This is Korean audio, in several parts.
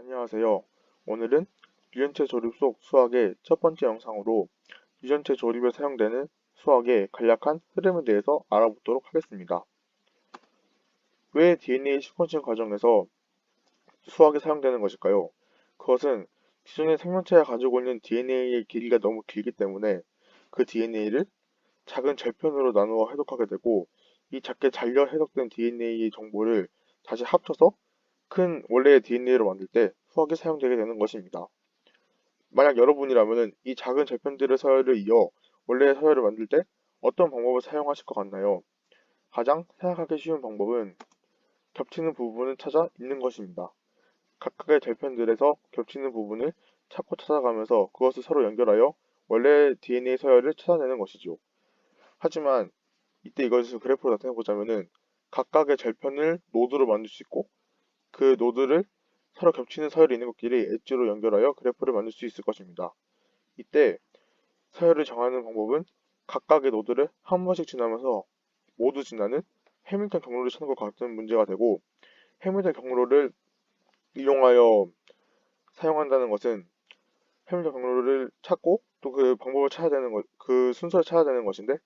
안녕하세요. 오늘은 유전체 조립 속 수학의 첫 번째 영상으로 유전체 조립에 사용되는 수학의 간략한 흐름에 대해서 알아보도록 하겠습니다. 왜 DNA 시퀀싱 과정에서 수학이 사용되는 것일까요? 그것은 기존의 생명체가 가지고 있는 DNA의 길이가 너무 길기 때문에 그 DNA를 작은 절편으로 나누어 해석하게 되고 이 작게 잘려 해석된 DNA의 정보를 다시 합쳐서 큰 원래의 DNA로 만들 때 수학이 사용되게 되는 것입니다. 만약 여러분이라면 이 작은 절편들의 서열을 이어 원래의 서열을 만들 때 어떤 방법을 사용하실 것 같나요? 가장 생각하기 쉬운 방법은 겹치는 부분을 찾아 있는 것입니다. 각각의 절편들에서 겹치는 부분을 찾고 찾아가면서 그것을 서로 연결하여 원래의 DNA 서열을 찾아내는 것이죠. 하지만 이때 이것을 그래프로 나타내 보자면은 각각의 절편을 노드로 만들 수 있고 그 노드를 서로 겹치는 서열이 있는 것끼리 엣지로 연결하여 그래프를 만들 수 있을 것입니다. 이때 서열을 정하는 방법은 각각의 노드를 한 번씩 지나면서 모두 지나는 해밀턴 경로를 찾는 것 같은 문제가 되고 해밀턴 경로를 이용하여 사용한다는 것은 해밀턴 경로를 찾고 또 그 방법을 찾아야 되는 것, 그 순서를 찾아야 되는 것인데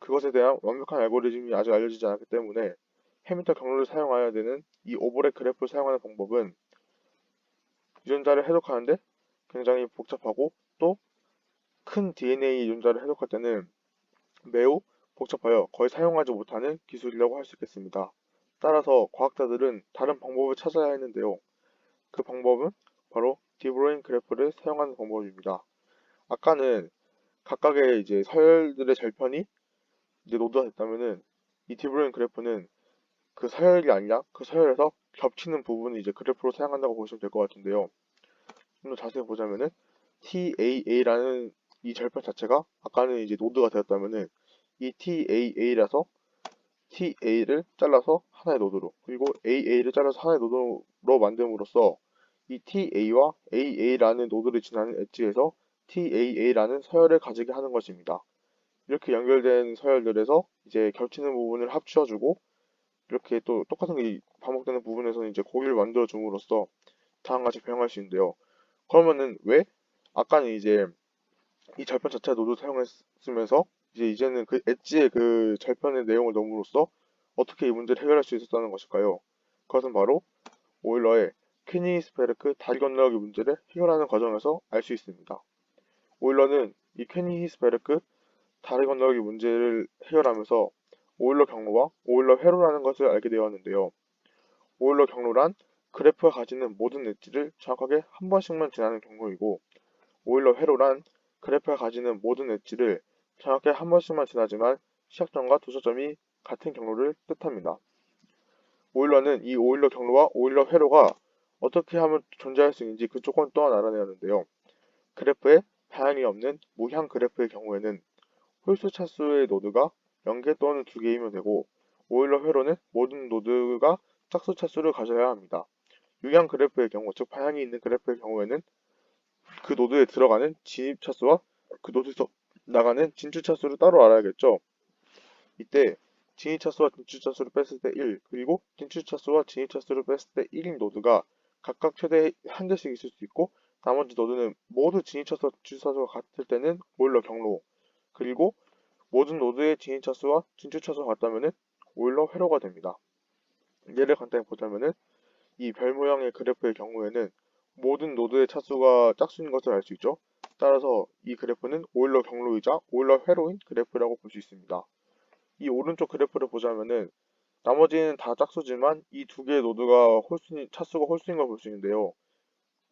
그것에 대한 완벽한 알고리즘이 아직 알려지지 않았기 때문에 해밀턴 경로를 사용해야 되는 이 오버랩 그래프를 사용하는 방법은 유전자를 해석하는데 굉장히 복잡하고 또 큰 DNA 유전자를 해석할 때는 매우 복잡하여 거의 사용하지 못하는 기술이라고 할 수 있겠습니다. 따라서 과학자들은 다른 방법을 찾아야 했는데요. 그 방법은 바로 디브로인 그래프를 사용하는 방법입니다. 아까는 각각의 이제 서열들의 절편이 이제 노드가 됐다면은 이 디브로인 그래프는 그 서열이 아니라 그 서열에서 겹치는 부분을 이제 그래프로 사용한다고 보시면 될 것 같은데요. 좀 더 자세히 보자면은 TAA라는 이 절편 자체가 아까는 이제 노드가 되었다면은 이 TAA라서 TA를 잘라서 하나의 노드로 그리고 AA를 잘라서 하나의 노드로 만듦으로써 이 TA와 AA라는 노드를 지나는 엣지에서 TAA라는 서열을 가지게 하는 것입니다. 이렇게 연결된 서열들에서 이제 겹치는 부분을 합쳐주고 이렇게 또 똑같은 게 반복되는 부분에서는 이제 고기를 만들어 줌으로써 다음과 같이 표현할 수 있는데요. 그러면은 왜 아까는 이제 이 절편 자체 노드 사용했으면서 이제 이제는 그 엣지의 그 절편의 내용을 넣음으로써 어떻게 이 문제를 해결할 수 있었다는 것일까요? 그것은 바로 오일러의 케니히스베르크 다리 건너기 문제를 해결하는 과정에서 알 수 있습니다. 오일러는 이 케니히스베르크 다리 건너기 문제를 해결하면서 오일러 경로와 오일러 회로라는 것을 알게 되었는데요. 오일러 경로란 그래프가 가지는 모든 엣지를 정확하게 한 번씩만 지나는 경로이고 오일러 회로란 그래프가 가지는 모든 엣지를 정확하게 한 번씩만 지나지만 시작점과 도착점이 같은 경로를 뜻합니다. 오일러는 이 오일러 경로와 오일러 회로가 어떻게 하면 존재할 수 있는지 그 조건 또한 알아내었는데요. 그래프에 방향이 없는 무향 그래프의 경우에는 홀수 차수의 노드가 0개 또는 2개이면 되고 오일러 회로는 모든 노드가 짝수 차수를 가져야 합니다. 유향 그래프의 경우, 즉 방향이 있는 그래프의 경우에는 그 노드에 들어가는 진입 차수와 그 노드에서 나가는 진출 차수를 따로 알아야겠죠. 이때 진입 차수와 진출 차수를 뺐을 때 1, 그리고 진출 차수와 진입 차수를 뺐을 때 1인 노드가 각각 최대 한 개씩 있을 수 있고 나머지 노드는 모두 진입 차수와 진출 차수가 같을 때는 오일러 경로, 그리고 모든 노드의 진입 차수와 진출 차수가 같다면 오일러 회로가 됩니다. 예를 간단히 보자면은 이별 모양의 그래프의 경우에는 모든 노드의 차수가 짝수인 것을 알 수 있죠. 따라서 이 그래프는 오일러 경로이자 오일러 회로인 그래프라고 볼 수 있습니다. 이 오른쪽 그래프를 보자면은 나머지는 다 짝수지만 이 두 개의 노드가 홀수인, 차수가 홀수인 걸 볼 수 있는데요.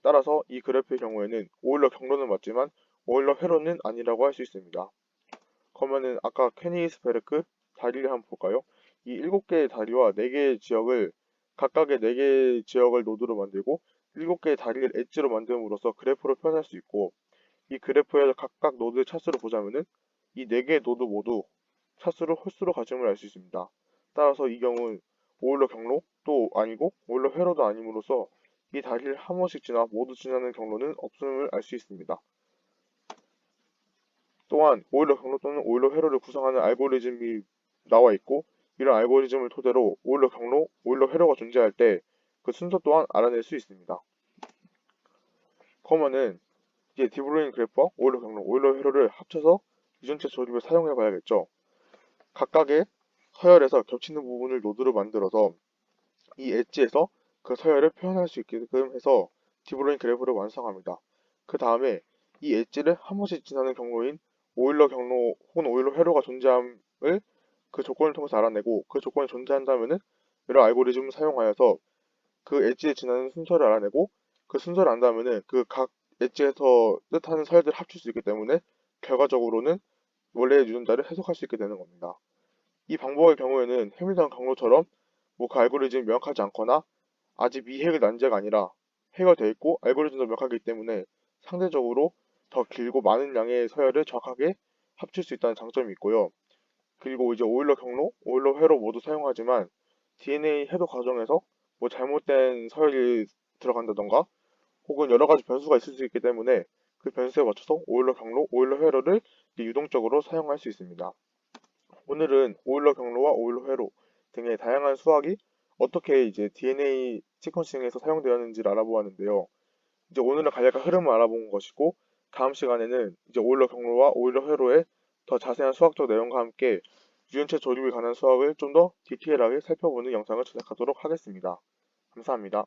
따라서 이 그래프의 경우에는 오일러 경로는 맞지만 오일러 회로는 아니라고 할 수 있습니다. 그러면은 아까 케니스베르크 다리를 한번 볼까요? 이 일곱 개의 다리와 네 개의 지역을 각각의 네 개의 지역을 노드로 만들고 일곱 개의 다리를 엣지로 만듦으로써 그래프로 표현할 수 있고 이 그래프에서 각각 노드의 차수를 보자면은 이 네 개의 노드 모두 차수를 홀수로 가짐을 알 수 있습니다. 따라서 이 경우는 오일러 경로도 아니고 오일러 회로도 아님으로써 이 다리를 한 번씩 지나 모두 지나는 경로는 없음을 알 수 있습니다. 또한 오일러 경로 또는 오일러 회로를 구성하는 알고리즘이 나와 있고 이런 알고리즘을 토대로 오일러 경로, 오일러 회로가 존재할 때 그 순서 또한 알아낼 수 있습니다. 그러면은 이제 디브로인 그래프와 오일러 경로, 오일러 회로를 합쳐서 유전체 조립에 사용해 봐야겠죠. 각각의 서열에서 겹치는 부분을 노드로 만들어서 이 엣지에서 그 서열을 표현할 수 있게끔 해서 디브로인 그래프를 완성합니다. 그 다음에 이 엣지를 한 번씩 지나는 경로인 오일러 경로 혹은 오일러 회로가 존재함을 그 조건을 통해서 알아내고 그 조건이 존재한다면은 여러 알고리즘을 사용하여서 그 엣지에 지나는 순서를 알아내고 그 순서를 안다면은 그 각 엣지에서 뜻하는 서열들을 합칠 수 있기 때문에 결과적으로는 원래의 유전자를 해석할 수 있게 되는 겁니다. 이 방법의 경우에는 해밀턴 경로처럼 뭐 그 알고리즘이 명확하지 않거나 아직 미해결 난제가 아니라 해결되어 있고 알고리즘도 명확하기 때문에 상대적으로 더 길고 많은 양의 서열을 정확하게 합칠 수 있다는 장점이 있고요. 그리고 이제 오일러 경로, 오일러 회로 모두 사용하지만 DNA 해도 과정에서 뭐 잘못된 서열이 들어간다던가 혹은 여러 가지 변수가 있을 수 있기 때문에 그 변수에 맞춰서 오일러 경로, 오일러 회로를 유동적으로 사용할 수 있습니다. 오늘은 오일러 경로와 오일러 회로 등의 다양한 수학이 어떻게 이제 DNA 시퀀싱에서 사용되었는지를 알아보았는데요. 이제 오늘은 간략한 흐름을 알아본 것이고 다음 시간에는 이제 오일러 경로와 오일러 회로의 더 자세한 수학적 내용과 함께 유전체 조립에 관한 수학을 좀 더 디테일하게 살펴보는 영상을 제작하도록 하겠습니다. 감사합니다.